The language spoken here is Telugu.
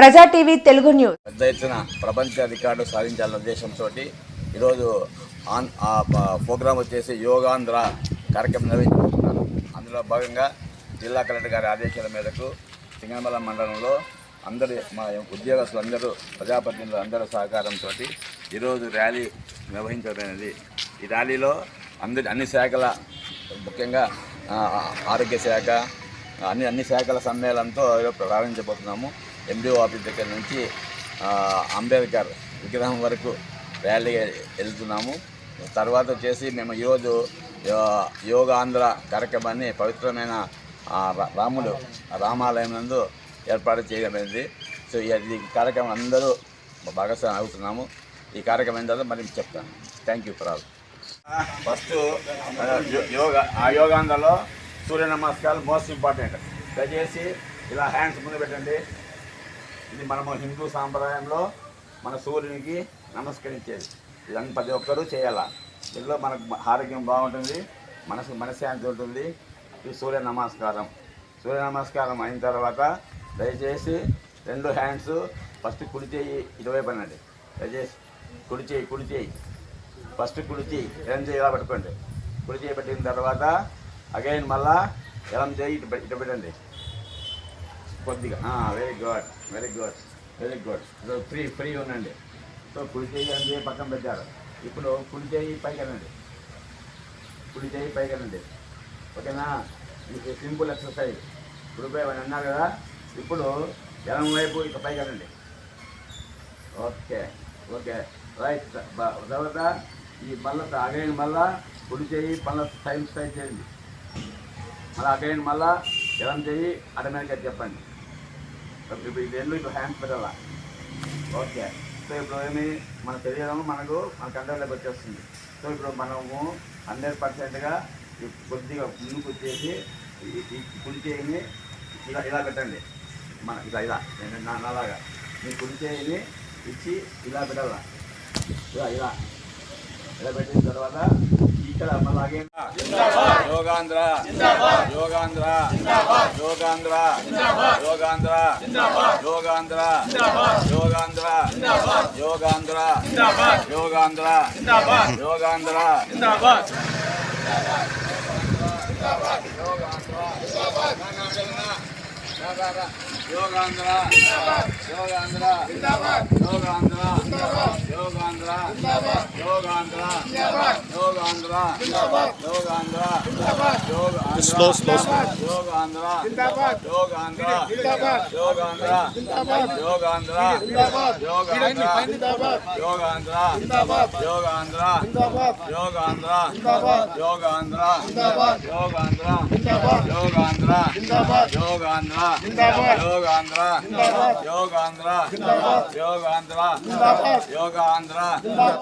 ప్రజా టీవీ తెలుగు న్యూస్. పెద్ద ఎత్తున ప్రపంచ రికార్డు సాధించాలన్న ఉద్దేశంతో ఈరోజు ఆన్ ప్రోగ్రాం వచ్చేసి యోగాంధ్ర కార్యక్రమం నిర్వహించుకుంటున్నాను అందులో భాగంగా జిల్లా కలెక్టర్ గారి ఆదేశాల మేరకు సింగమల మండలంలో అందరి మా ఉద్యోగస్తులందరూ ప్రజాప్రతినిధులు అందరి సహకారంతో ఈరోజు ర్యాలీ నిర్వహించబడినది ఈ ర్యాలీలో అందరి అన్ని శాఖల ముఖ్యంగా ఆరోగ్య శాఖ అన్ని అన్ని శాఖల సమ్మేళనంతో ప్రారంభించబోతున్నాము. ఎండిఓ ఆఫీస్ దగ్గర నుంచి అంబేద్కర్ విగ్రహం వరకు ర్యాలీ వెళ్తున్నాము. తర్వాత వచ్చేసి మేము ఈరోజు యో- యోగాంధ్ర కార్యక్రమాన్ని పవిత్రమైన రాములు రాముడు రామాలయం నందు ఏర్పాటు చేయడమైంది సో ఈ కార్యక్రమం అందరూ భాగస్వామి అవుతున్నాము. ఈ కార్యక్రమం తర్వాత మరి చెప్తాను. Thank you for all first yoga ఆ యోగాంధ్రలో సూర్య నమస్కారాలు మోస్ట్ ఇంపార్టెంట్. దయచేసి ఇలా హ్యాండ్స్ ముందు పెట్టండి. ఇది మనము హిందూ సాంప్రదాయంలో మన సూర్యునికి నమస్కరించేది. ఇదంతా ప్రతి ఒక్కరూ చేయాలా? దీనిలో మనకు ఆరోగ్యం బాగుంటుంది మనసు మనశ్శాంతి ఉంటుంది. ఇది సూర్య నమస్కారం. సూర్య నమస్కారం అయిన తర్వాత దయచేసి రెండు హ్యాండ్స్ ఫస్ట్ కుడి చేయి ఇటువైపు అనండి దయచేసి కుడి చేయి కుడి చేయి. ఫస్ట్ కుడి చేయి ఎడం చేయి ఇలా పట్టుకోండి. కుడి చేయి పెట్టిన తర్వాత అగైన్ మళ్ళా ఎడం చేయి ఇటు ఇటు పెట్టండి. కొద్దిగా. Very good very good very good so free free ఉండండి. సో కుడి చేయి అని పక్కన పెట్టారు. ఇప్పుడు కుడి చేయి పైకి కుడి చేయి పైకి ఓకేనా? ఇది సింపుల్ ఎక్సర్సైజ్. ఇప్పుడు పై అని అన్నారు కదా ఇప్పుడు ఎడం వైపు ఇక పైకి ఓకే ఓకే. రైట్ తర్వాత ఈ మళ్ళీ అగైన్ మళ్ళా కుడి చేయి మళ్ళా టైం స్ట్రైక్ చేయండి. మళ్ళీ అగైన్ మళ్ళా ఎడం చేయి అటమేటిక్గా చెప్పండి. ఇప్పుడు ఇది రెండు ఇప్పుడు హ్యాండ్స్ పెట్టాలా ఓకే సో ఇప్పుడు ఏమి? మన శరీరం మనకు మన కంట్రోల్లోకి వచ్చేస్తుంది. సో ఇప్పుడు మనము హండ్రెడ్ పర్సెంట్గా కొద్దిగా ముందుకు వచ్చేసి ఈ- కుడి చేయిని ఇలా ఇలా పెట్టండి. మన ఇలా ఇలా నేను నా- నాలాగా. మీ కుడి చేయిని ఇచ్చి ఇలా పెట్టాలా? ఇలా ఇలా. ఇలా పెట్టిన తర్వాత ఇక్కడ మళ్ళీ Yogandhra Yogandhra Yogandhra Yogandhra Yogandhra Yogandhra Yogandhra Yogandhra Yogandhra Yogandhra Yogandhra Yogandhra Yogandhra Yogandhra Yogandhra Yogandhra Yogandhra slow slow slow Yogandhra Yogandhra Yogandhra Yogandhra Yogandhra Yogandhra Yogandhra Yogandhra Yogandhra Yogandhra Yogandhra Yogandhra Yogandhra Yogandhra Yogandhra Andhra